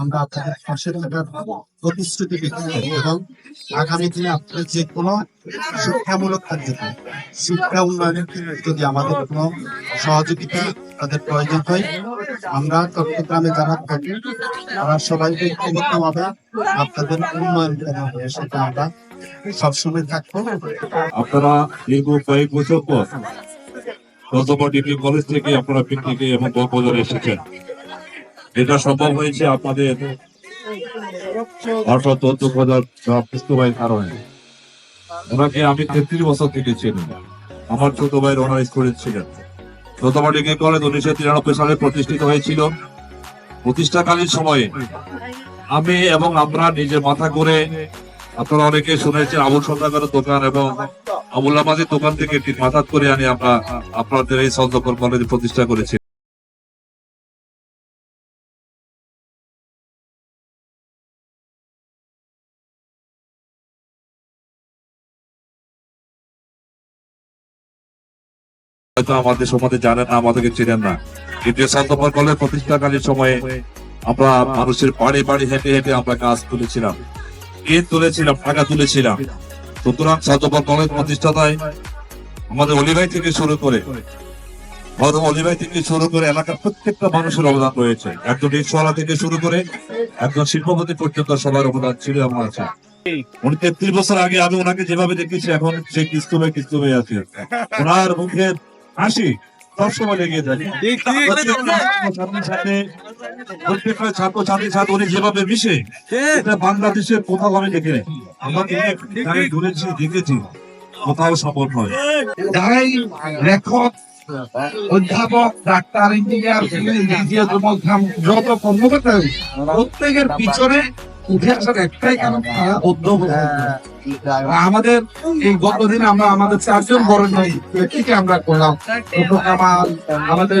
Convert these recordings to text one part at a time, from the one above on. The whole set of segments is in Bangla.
আমরা আপনাদের পাশে থাকার প্রতিশ্রুতি এবং আগামী দিনে আপনাদের যে কোনো শিক্ষামূলক কার্যক্রম, শিক্ষা উন্নয়নের যদি আমাদের কোনো সহযোগিতা তাদের প্রয়োজন হয়, আমরা চট্টগ্রামে যারা থাকি, তারা সবাই ব্যক্তিগতভাবে আপনাদের উন্নয়ন সেটা আমরা সবসময় থাকব। আপনারা দীর্ঘ কয়েক বছর পর কলেজ থেকে আপনারা পিকনিকে এবং বকবাজারে এসেছেন। এটা সম্ভব হয়েছে আপনাদের পুস্তকের কারণে। ওনাকে আমি তেত্রিশ বছর থেকে চিনি। আমার ছোট ভাইয়ের ওনার স্কুলে ছিলেন। প্রথম ডিগ্রি কলেজ উনিশশো তিরানব্বই সালে প্রতিষ্ঠিত হয়েছিল। প্রতিষ্ঠাকালীন সময়ে আমি এবং আমরা নিজে মাথা করে আপনারা অনেকে শুনেছেন আবুল সন্তানের দোকান এবং আবুল আমাদের দোকান থেকে মাথাত করে আনি আমরা আপনাদের এই সন্তকর কলেজ প্রতিষ্ঠা করেছি। হয়তো আমাদের সমাজে জানেন না, আমাদেরকে চেনেন না। কিন্তু এই সন্তকর কলেজ প্রতিষ্ঠাকালীন সময়ে আমরা মানুষের বাড়ি বাড়ি হেঁটে হেঁটে আমরা কাজ তুলেছিলাম, ইট তুলেছিলাম টাকা তুলেছিলাম। সুতরাং সন্তকর কলেজ প্রতিষ্ঠাতায় আমাদের অলিভাই থেকে শুরু করে, বরং অলিভাই থেকে শুরু করে এলাকার প্রত্যেকটা মানুষের অবদান রয়েছে। একজন রিক্সাওয়ালা থেকে শুরু করে একজন শিল্পপতি পর্যন্ত সবার অবদান ছিল এবং আছে। উনি তেত্রিশ বছর আগে আমি ওনাকে যেভাবে দেখেছি, এখন সে কিস্তু হয়ে কিস্তু হয়ে আছে। ওনার মুখে হাসি সবসময় লেগে সাথে প্রত্যেকটা ছাত্র ছাত্রীর সাথে উনি যেভাবে মিশে এটা বাংলাদেশের কোথাও আমি দেখি ঘুরেছি দেখেছি কোথাও সফল নয় যারাই লেখক অধ্যাপক ডাক্তার ইঞ্জিনিয়ার ইঞ্জিনিয়ার যত কর্মকর্তা প্রত্যেকের পিছনে উঠে আসার একটাই কারণ তারা উদ্যোগ। আমাদের এই গতদিন আমরা আমাদের চারজন বড় নাই আমরা করলাম? আমাদের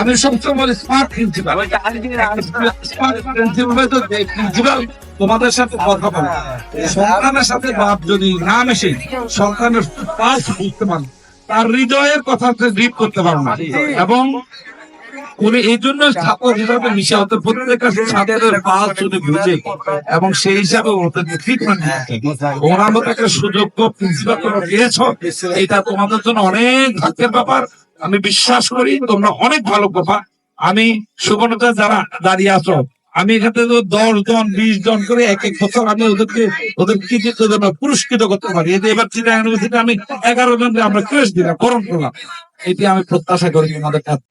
আমি সবসময় বলি স্মার্ট প্রিন্সিপাল স্মার্ট প্রিন্সিপাল তো প্রিন্সিপাল তোমাদের সাথে কথা বলে। সন্তানের সাথে বাপ যদি না মেশে সন্তানের পাশ বুঝতে পারে। তার হৃদয়ের কথা গ্রিপ করতে পারো না। এবং উনি এই জন্য হিসাবে মিশে হতে প্রত্যেকটা ছাত্রের পাল শুনে বুঝে এবং সেই হিসাবে ওদের ট্রিটমেন্ট ওনার মতো একটা সুযোগ্য প্রিন্সিপাল পেয়েছ এটা তোমাদের জন্য অনেক ভাগ্যের ব্যাপার। আমি বিশ্বাস করি তোমরা অনেক ভালো কথা। আমি সুবর্ণতা যারা দাঁড়িয়ে আছো, আমি এখানে তো দশ জন, বিশ জন করে এক এক বছর আমি ওদেরকে, ওদের কৃতিত্ব পুরস্কৃত করতে পারি। এতে এবার চিটা ইউনিভার্সিটি আমি এগারো জনকে আমরা ক্রেস দিলাম, করণ করলাম। এটি আমি প্রত্যাশা করি আমাদের কাছে।